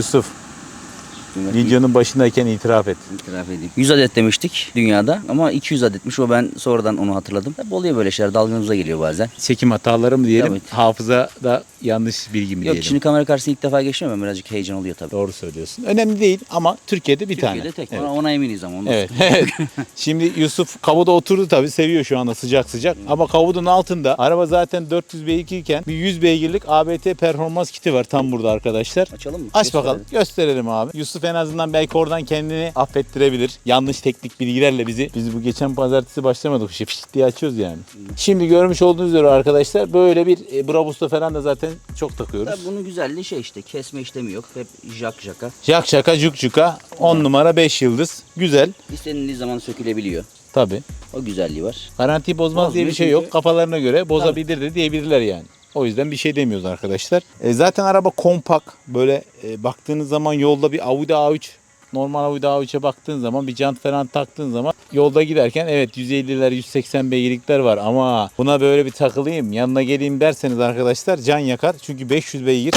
Yusuf Evet, videonun başındayken itiraf et. itiraf edeyim. 100 adet demiştik dünyada ama 200 adetmiş o ben sonradan onu hatırladım. Hep oluyor böyle şeyler dalgınımıza geliyor bazen. Çekim hataları mı diyelim, Evet. hafıza da yanlış bilgi mi Yok diyelim. şimdi kamera karşısına ilk defa geçiyorum ben birazcık heyecan oluyor tabii. Doğru söylüyorsun. Önemli değil ama Türkiye'de bir Türkiye'de tane. tek Evet. ona, ona eminiz ama. Ondan Evet. evet. Şimdi Yusuf kavuda oturdu tabii seviyor şu anda sıcak sıcak. Ama kavudun altında araba zaten 400 beygir iken bir 100 beygirlik ABT performans kiti var tam burada arkadaşlar. Açalım mı? Aç Gösterelim. bakalım. Gösterelim abi. Yusuf en azından belki oradan kendini affettirebilir. Yanlış teknik bilgilerle bizi. Biz bu geçen pazartesi başlamadık. Şey, fişt diye açıyoruz yani. Şimdi görmüş olduğunuz üzere arkadaşlar böyle bir e, Brabus'ta falan da zaten çok takıyoruz. Tabii bunun güzelliği şey işte kesme işlemi yok. Hep jak jaka. Jak şaka juk cuka 10 numara 5 yıldız. Güzel. İstenildiği zaman sökülebiliyor. Tabii. O güzelliği var. Garanti bozmaz diye bir Bozmuyor şey çünkü- yok. Kafalarına göre bozabilir de diyebilirler yani. O yüzden bir şey demiyoruz arkadaşlar. E, zaten araba kompakt. Böyle e, baktığınız zaman yolda bir Audi A3 normal Audi A3'e baktığın zaman bir jant falan taktığın zaman yolda giderken evet 150'ler 180 beygirlikler var ama buna böyle bir takılayım yanına geleyim derseniz arkadaşlar can yakar. Çünkü 500 beygir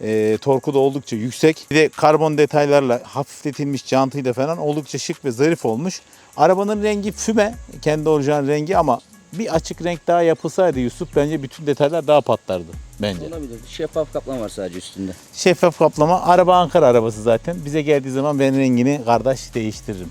e, torku da oldukça yüksek. Bir de karbon detaylarla hafifletilmiş jantıyla falan oldukça şık ve zarif olmuş. Arabanın rengi füme, kendi orijinal rengi ama bir açık renk daha yapılsaydı Yusuf bence bütün detaylar daha patlardı bence. Olabilir. Şeffaf kaplama var sadece üstünde. Şeffaf kaplama, araba Ankara arabası zaten. Bize geldiği zaman ben rengini kardeş değiştiririm.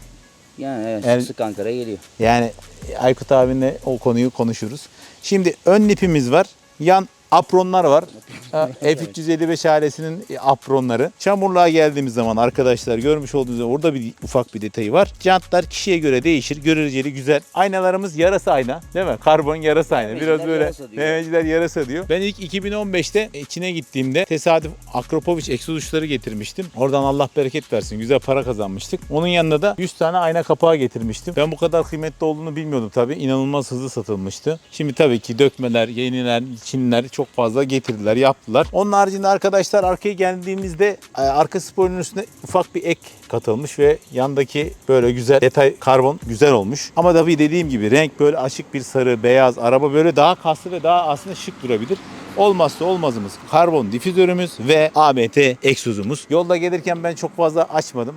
Yani evet sık sık Ankara'ya geliyor. Yani Aykut abinle o konuyu konuşuruz. Şimdi ön lipimiz var. Yan apronlar var. Ha, F355 ailesinin apronları. Çamurluğa geldiğimiz zaman arkadaşlar görmüş olduğunuz gibi orada bir ufak bir detayı var. Jantlar kişiye göre değişir. Göreceli güzel. Aynalarımız yarasa ayna. Değil mi? Karbon yarasa ayna. Biraz böyle. Mehmetçiler yarasa diyor. Ben ilk 2015'te içine gittiğimde tesadüf Akropovic egzoz uçları getirmiştim. Oradan Allah bereket versin. Güzel para kazanmıştık. Onun yanında da 100 tane ayna kapağı getirmiştim. Ben bu kadar kıymetli olduğunu bilmiyordum tabii. İnanılmaz hızlı satılmıştı. Şimdi tabii ki dökmeler, yeniler, çimler çok fazla getirdiler, yaptılar. Onun haricinde arkadaşlar arkaya geldiğimizde e, arka spoilerın üstüne ufak bir ek katılmış ve yandaki böyle güzel detay karbon güzel olmuş. Ama tabii dediğim gibi renk böyle açık bir sarı, beyaz. Araba böyle daha kaslı ve daha aslında şık durabilir. Olmazsa olmazımız karbon difüzörümüz ve ABT egzozumuz. Yolda gelirken ben çok fazla açmadım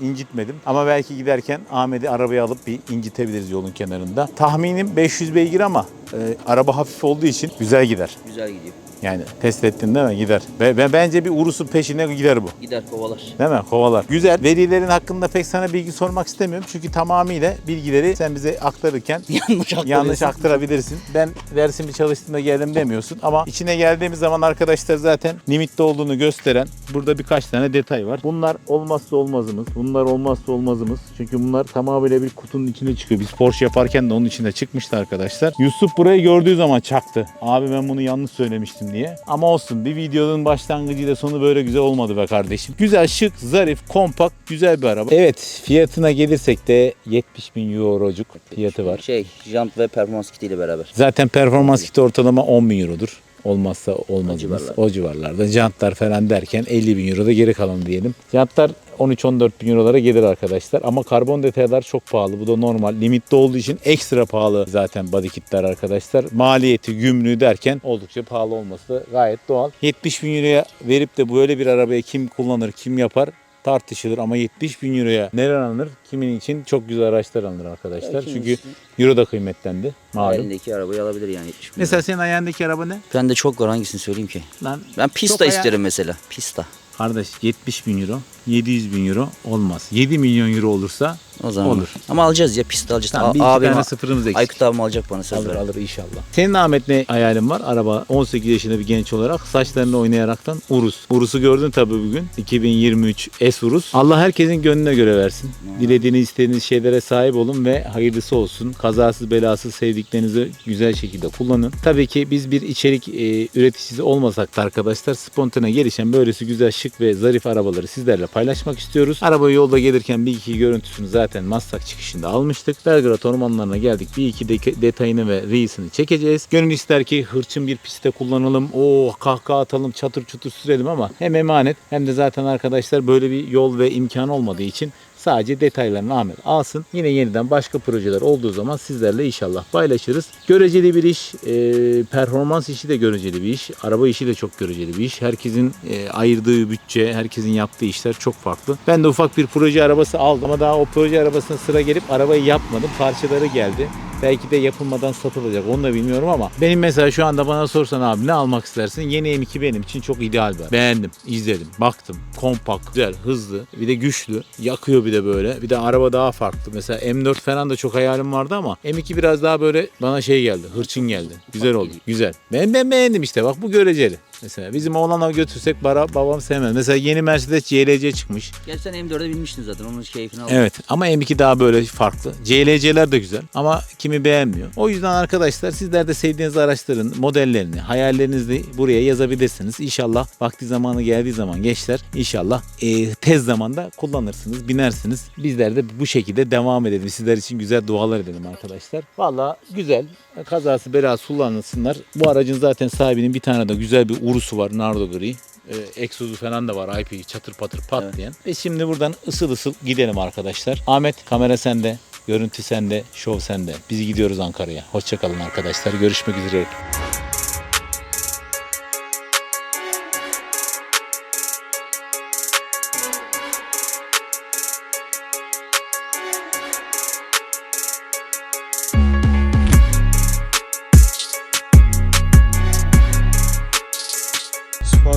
incitmedim. Ama belki giderken Ahmet'i arabaya alıp bir incitebiliriz yolun kenarında. Tahminim 500 beygir ama e, araba hafif olduğu için güzel gider. Güzel gidiyor. Yani test ettin değil mi? Gider. Ve, ve bence bir Urus'un peşine gider bu. Gider kovalar. Değil mi? Kovalar. Güzel. Velilerin hakkında pek sana bilgi sormak istemiyorum. Çünkü tamamıyla bilgileri sen bize aktarırken Yanlış yanlış aktarabilirsin. Ben dersimde çalıştığımda geldim demiyorsun. Ama içine geldiğimiz zaman arkadaşlar zaten limitte olduğunu gösteren burada birkaç tane detay var. Bunlar olmazsa olmazımız. Bunlar olmazsa olmazımız. Çünkü bunlar tamamıyla bir kutunun içine çıkıyor. Biz Porsche yaparken de onun içine çıkmıştı arkadaşlar. Yusuf burayı gördüğü zaman çaktı. Abi ben bunu yanlış söylemiştim diye. Ama olsun bir videonun başlangıcıyla sonu böyle güzel olmadı be kardeşim. Güzel, şık, zarif, kompakt, güzel bir araba. Evet fiyatına gelirsek de 70 bin eurocuk fiyatı var. Şey jant ve performans kitiyle beraber. Zaten performans kiti ortalama 10 bin eurodur. Olmazsa olmazımız. civarlarda. O civarlarda. Jantlar falan derken 50 bin euro da geri kalan diyelim. Jantlar 13-14 bin eurolara gelir arkadaşlar. Ama karbon detaylar çok pahalı. Bu da normal. Limitli olduğu için ekstra pahalı zaten body kitler arkadaşlar. Maliyeti, gümrüğü derken oldukça pahalı olması da gayet doğal. 70 bin euroya verip de böyle bir arabaya kim kullanır, kim yapar tartışılır ama 70 bin euroya neler alınır? Kimin için çok güzel araçlar alınır arkadaşlar. Çünkü için? euro da kıymetlendi. Malum. Elindeki arabayı alabilir yani 70 bin. Mesela senin ayağındaki araba ne? Ben de çok var hangisini söyleyeyim ki? Lan Ben pista Çok aya- isterim mesela. Pista. Kardeş 70 bin euro, 700 bin euro olmaz. 7 milyon euro olursa O zaman Olur. Ama alacağız ya pista alacağız. Tamam, bir iki abim, tane sıfırımız eksik. Aykut abim alacak bana söz alır ver. alır inşallah. Senin Ahmet ne hayalin var? Araba 18 yaşında bir genç olarak saçlarını oynayaraktan Urus. Urus'u gördün tabii bugün. 2023 S Urus. Allah herkesin gönlüne göre versin. Dilediğiniz istediğiniz şeylere sahip olun ve hayırlısı olsun. Kazasız belasız sevdiklerinizi güzel şekilde kullanın. Tabii ki biz bir içerik e, üreticisi olmasak da arkadaşlar spontane gelişen böylesi güzel şık ve zarif arabaları sizlerle paylaşmak istiyoruz. Arabayı yolda gelirken bir iki görüntüsünü zaten Maslak çıkışında almıştık. Belgrad ormanlarına geldik. Bir iki de- detayını ve reisini çekeceğiz. Gönül ister ki hırçın bir pistte kullanalım. O kahkaha atalım, çatır çutur sürelim ama hem emanet hem de zaten arkadaşlar böyle bir yol ve imkan olmadığı için Sadece detaylarını Ahmet alsın. Yine yeniden başka projeler olduğu zaman sizlerle inşallah paylaşırız. Göreceli bir iş, e, performans işi de göreceli bir iş. Araba işi de çok göreceli bir iş. Herkesin e, ayırdığı bütçe, herkesin yaptığı işler çok farklı. Ben de ufak bir proje arabası aldım ama daha o proje arabasına sıra gelip arabayı yapmadım. Parçaları geldi. Belki de yapılmadan satılacak onu da bilmiyorum ama benim mesela şu anda bana sorsan abi ne almak istersin? Yeni M2 benim için çok ideal bir. Beğendim, izledim, baktım. Kompakt, güzel, hızlı, bir de güçlü. Yakıyor bir de böyle. Bir de araba daha farklı. Mesela M4 falan da çok hayalim vardı ama M2 biraz daha böyle bana şey geldi. Hırçın geldi. Güzel oldu. Güzel. Ben, ben beğendim işte bak bu göreceli. Mesela bizim oğlana götürsek bara, babam sevmez. Mesela yeni Mercedes CLC çıkmış. Gel sen M4'e binmiştin zaten onun keyfini aldın. Evet ama M2 daha böyle farklı. CLC'ler de güzel ama kimi beğenmiyor. O yüzden arkadaşlar sizler de sevdiğiniz araçların modellerini, hayallerinizi buraya yazabilirsiniz. İnşallah vakti zamanı geldiği zaman gençler inşallah e, tez zamanda kullanırsınız, binersiniz. Bizler de bu şekilde devam edelim. Sizler için güzel dualar edelim arkadaşlar. Valla güzel. Kazası belası kullanılsınlar. Bu aracın zaten sahibinin bir tane de güzel bir urusu var. Nardo gri. E, egzozu falan da var IP çatır patır patlayan. Ve şimdi buradan ısıl ısıl gidelim arkadaşlar. Ahmet kamera sende. Görüntü sende, şov sende. Biz gidiyoruz Ankara'ya. Hoşçakalın arkadaşlar. Görüşmek üzere.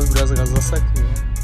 lembrança, graças a saquinho. Né?